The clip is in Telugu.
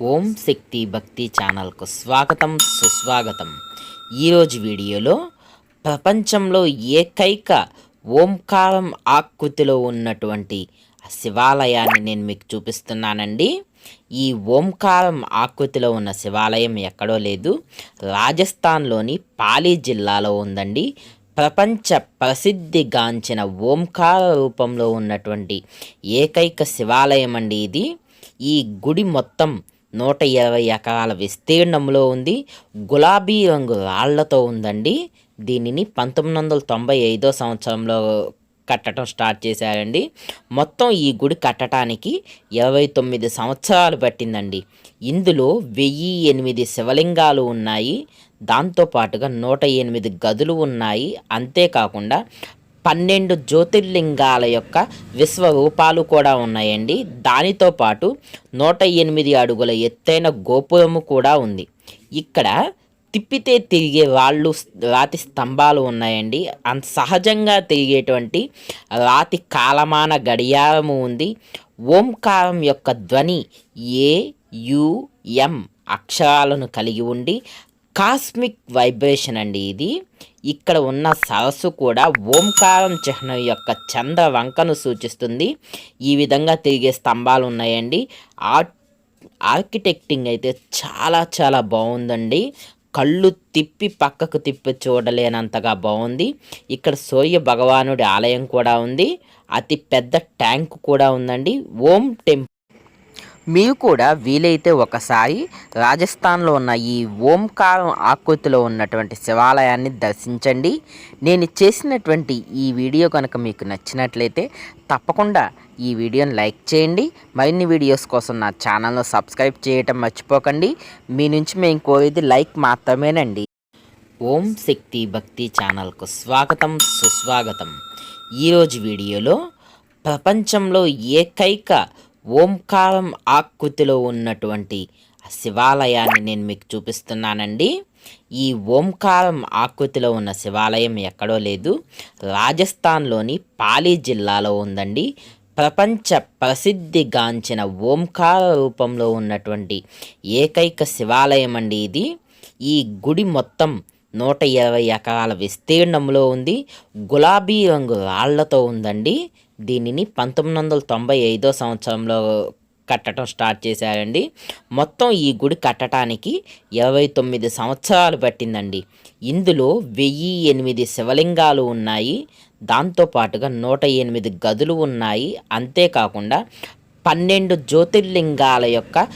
ఓం శక్తి భక్తి ఛానల్కు స్వాగతం సుస్వాగతం. ఈరోజు వీడియోలో ప్రపంచంలో ఏకైక ఓంకారం ఆకృతిలో ఉన్నటువంటి శివాలయాన్ని నేను మీకు చూపిస్తున్నానండి. ఈ ఓంకారం ఆకృతిలో ఉన్న శివాలయం ఎక్కడో లేదు. రాజస్థాన్లోని పాలీ జిల్లాలో ఉందండి. ప్రపంచ ప్రసిద్ధిగాంచిన ఓంకార రూపంలో ఉన్నటువంటి ఏకైక శివాలయం అండి ఇది. ఈ గుడి మొత్తం నూట ఇరవై ఎకరాల విస్తీర్ణంలో ఉంది. గులాబీ రంగు రాళ్ళతో ఉందండి. దీనిని పంతొమ్మిది వందల తొంభై ఐదో సంవత్సరంలో కట్టడం స్టార్ట్ చేశారండి. మొత్తం ఈ గుడి కట్టడానికి ఇరవై తొమ్మిది సంవత్సరాలు పట్టిందండి. ఇందులో వెయ్యి ఎనిమిది శివలింగాలు ఉన్నాయి. దాంతోపాటుగా నూట ఎనిమిది గదులు ఉన్నాయి. అంతేకాకుండా పన్నెండు జ్యోతిర్లింగాల యొక్క విశ్వరూపాలు కూడా ఉన్నాయండి. దానితో పాటు నూట ఎనిమిది అడుగుల ఎత్తైన గోపురము కూడా ఉంది. ఇక్కడ తిప్పితే తిరిగే రాళ్ళు రాతి స్తంభాలు ఉన్నాయండి. అంత సహజంగా తిరిగేటువంటి రాతి కాలమాన గడియారము ఉంది. ఓంకారం యొక్క ధ్వని ఏ యుఎం అక్షరాలను కలిగి ఉండి కాస్మిక్ వైబ్రేషన్ అండి ఇది. ఇక్కడ ఉన్న సరస్సు కూడా ఓంకారం చిహ్నం యొక్క చంద్ర వంకను సూచిస్తుంది. ఈ విధంగా తిరిగే స్తంభాలు ఉన్నాయండి. ఆర్ట్ ఆర్కిటెక్టింగ్ అయితే చాలా చాలా బాగుందండి. కళ్ళు తిప్పి పక్కకు తిప్పి చూడలేనంతగా బాగుంది. ఇక్కడ సూర్య భగవానుడి ఆలయం కూడా ఉంది. అతి పెద్ద ట్యాంక్ కూడా ఉందండి. ఓం టెంపుల్ మీరు కూడా వీలైతే ఒకసారి రాజస్థాన్లో ఉన్న ఈ ఓంకారం ఆకృతిలో ఉన్నటువంటి శివాలయాన్ని దర్శించండి. నేను చేసినటువంటి ఈ వీడియో కనుక మీకు నచ్చినట్లయితే తప్పకుండా ఈ వీడియోని లైక్ చేయండి. మరిన్ని వీడియోస్ కోసం నా ఛానల్ను సబ్స్క్రైబ్ చేయటం మర్చిపోకండి. మీ నుంచి మేము కోరేది లైక్ మాత్రమేనండి. ఓం శక్తి భక్తి ఛానల్కు స్వాగతం సుస్వాగతం. ఈరోజు వీడియోలో ప్రపంచంలో ఏకైక ఓంకారం ఆకృతిలో ఉన్నటువంటి శివాలయాన్ని నేను మీకు చూపిస్తున్నానండి. ఈ ఓంకారం ఆకృతిలో ఉన్న శివాలయం ఎక్కడో లేదు. రాజస్థాన్లోని పాలీ జిల్లాలో ఉందండి. ప్రపంచ ప్రసిద్ధిగాంచిన ఓంకార రూపంలో ఉన్నటువంటి ఏకైక శివాలయం అండి ఇది. ఈ గుడి మొత్తం నూట ఇరవై ఎకరాల విస్తీర్ణంలో ఉంది. గులాబీ రంగు రాళ్ళతో ఉందండి. దీనిని పంతొమ్మిది వందల తొంభై ఐదో సంవత్సరంలో కట్టడం స్టార్ట్ చేశారండి. మొత్తం ఈ గుడి కట్టడానికి ఇరవై తొమ్మిది సంవత్సరాలు పట్టిందండి. ఇందులో వెయ్యి ఎనిమిది శివలింగాలు ఉన్నాయి. దాంతోపాటుగా నూట ఎనిమిది గదులు ఉన్నాయి. అంతేకాకుండా పన్నెండు జ్యోతిర్లింగాల యొక్క